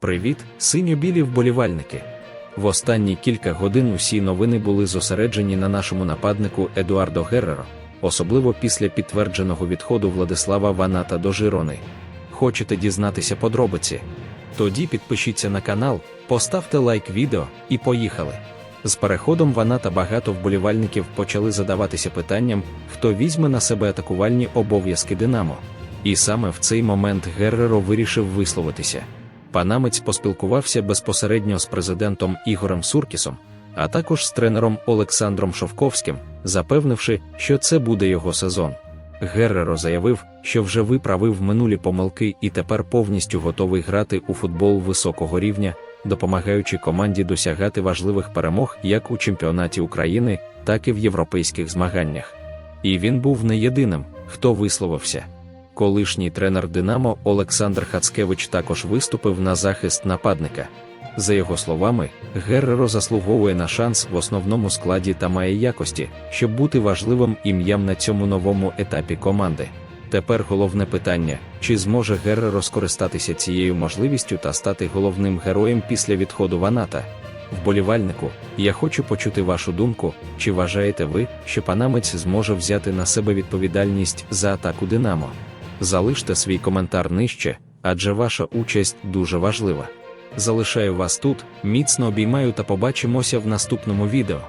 Привіт, синьо-білі вболівальники! В останні кілька годин усі новини були зосереджені на нашому нападнику Едуардо Герреро, особливо після підтвердженого відходу Владислава Ваната до Жирони. Хочете дізнатися подробиці? Тоді підпишіться на канал, поставте лайк відео і поїхали. З переходом Ваната багато вболівальників почали задаватися питанням, хто візьме на себе атакувальні обов'язки Динамо. І саме в цей момент Герреро вирішив висловитися. Панамець поспілкувався безпосередньо з президентом Ігорем Суркісом, а також з тренером Олександром Шовковським, запевнивши, що це буде його сезон. Герреро заявив, що вже виправив минулі помилки і тепер повністю готовий грати у футбол високого рівня, допомагаючи команді досягати важливих перемог як у чемпіонаті України, так і в європейських змаганнях. І він був не єдиним, хто висловився. Колишній тренер Динамо Олександр Хацкевич також виступив на захист нападника. За його словами, Герреро заслуговує на шанс в основному складі та має якості, щоб бути важливим ім'ям на цьому новому етапі команди. Тепер головне питання: чи зможе Герреро скористатися цією можливістю та стати головним героєм після відходу Ваната? Вболівальнику, я хочу почути вашу думку, чи вважаєте ви, що панамець зможе взяти на себе відповідальність за атаку Динамо? Залиште свій коментар нижче, адже ваша участь дуже важлива. Залишаю вас тут, міцно обіймаю та побачимося в наступному відео.